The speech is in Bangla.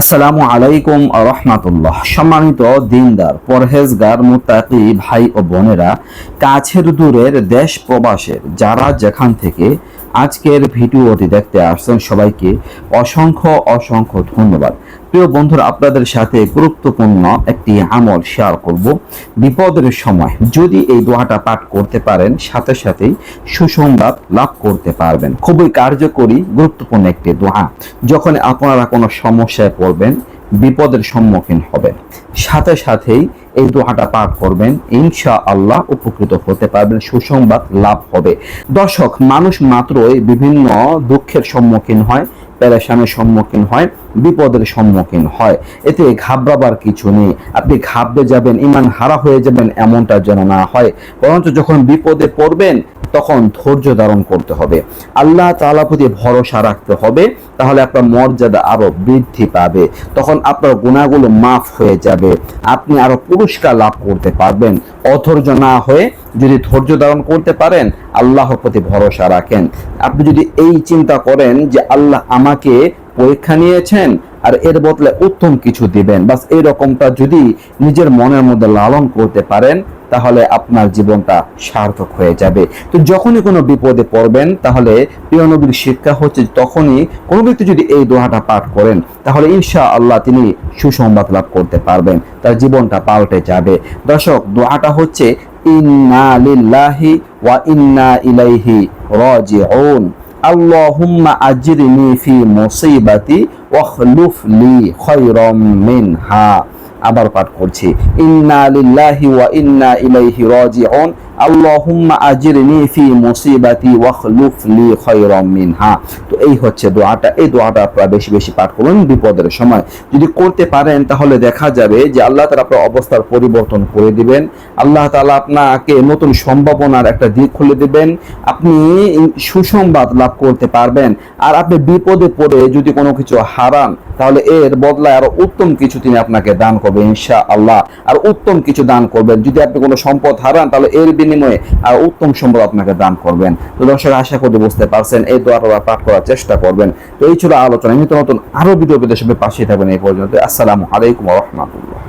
আসসালামু আলাইকুম রহমাতুল্লাহ। সম্মানিত দিনদার, পরহেজগার মুতাকি ভাই ও বোনেরা, কাছের দূরের দেশ প্রবাসের যারা যেখান থেকে আজকের ভিডিওটি দেখতে আসছেন সবাইকে অসংখ্য অসংখ্য ধন্যবাদ। প্রিয় বন্ধুরা, আপনাদের সাথে গুরুত্বপূর্ণ একটি আমল শেয়ার করব। বিপদের সময় যদি এই দোয়াটা পাঠ করতে পারেন, সাথে সাথেই সুসংবাদ লাভ করতে পারবেন। খুবই কার্যকরী, গুরুত্বপূর্ণ একটি দোয়া। যখন আপনারা কোনো সমস্যায় পড়বেন, বিপদের সম্মুখীন হবেন। সাথে সাথেই এই দোয়াটা পাঠ করবেন ইনশা আল্লাহ উপকৃত হতে পারবেন, সুসংবাদ লাভ হবে। দর্শক, মানুষ মাত্রই বিভিন্ন দুঃখের সম্মুখীন হয় পেরেশানের সম্মুখীন হয়, বিপদের সম্মুখীন হয়। এতে ঘাবড়াবার কিছু নেই। আপনি ঘাবড়ে যাবেন ইমান হারা হয়ে যাবেন, এমনটা যেন না হয়। বরঞ্চ যখন বিপদে পড়বেন তখন ধৈর্য ধারণ করতে হবে। আল্লাহ তাআলা প্রতি ভরসা রাখতে হবে, তাহলে আপনার মর্যাদা আরও বৃদ্ধি পাবে। তখন আপনার গুণাগুলো মাফ হয়ে যাবে। আপনি আরও পুরস্কার লাভ করতে পারবেন। অধৈর্য না হয়ে যদি ধৈর্য ধারণ করতে পারেন, আল্লাহর প্রতি ভরসা রাখেন। আপনি যদি এই চিন্তা করেন যে আল্লাহ আমাকে পরীক্ষা নিয়েছেন আর এর বদলে উত্তম কিছু দিবেন। বাস এই রকমটা যদি নিজের মনের মধ্যে লালন করতে পারেন, তাহলে আপনার জীবনটা সার্থক হয়ে যাবে। তো যখনই কোনো বিপদে পড়বেন, তাহলে প্রিয় নবীর শিক্ষা হচ্ছে তখনই কোনো ব্যক্তি যদি এই দোহাটা পাঠ করেন, তাহলে ইনশা আল্লাহ তিনি সুসংবাদ লাভ করতে পারবেন, তার জীবনটা পাল্টে যাবে। দর্শক দোহাটা হচ্ছে, ইন্না লিল্লাহি ওয়া ইন্না ইলাইহি রাজিউন। আল্লাহুম্মা আজিরনি ফি মুসিবাতি ওয়াখলুফ লি খায়রাম মিনহা আবার পাঠ করছি। ইন্না লিল্লাহি ওয়া ইন্না ইলাইহি রাজিউন। আল্লাহুম্মা আজরিনি ফি মুসিবাতি ওয়াখলুফ লি খায়রাম মিনহা। তো এই হচ্ছে দোয়াটা। এই দোয়াটা আপনারা বেশি বেশি পাঠ করুন বিপদের সময়। যদি করতে পারেন তাহলে দেখা যাবে যে আল্লাহ তাআলা আপনার অবস্থার পরিবর্তন করে দিবেন। আল্লাহ তাআলা আপনাকে নতুন সম্ভাবনার একটা দিক খুলে দিবেন। আপনি সুসংবাদ লাভ করতে পারবেন। আর আপনি বিপদে পড়ে যদি কোনো কিছু হারান, তাহলে এর বদলায় আরও উত্তম কিছু তিনি আপনাকে দান করবেন ইনশা আল্লাহ আর উত্তম কিছু দান করবেন। যদি আপনি কোনো সম্পদ হারান, তাহলে এর বিনিময়ে উত্তম সম্পদ আপনাকে দান করবেন। তো দর্শক, আশা করি বুঝতে পারছেন, এই দোয়াটা পাঠ করার চেষ্টা করবেন। তো এই ছিল আলোচনা। নিত্য নতুন আরও ভিডিও বিদেশে পাশে থাকবেন এই পর্যন্ত। আসসালামু আলাইকুম রহমতুল্লাহ।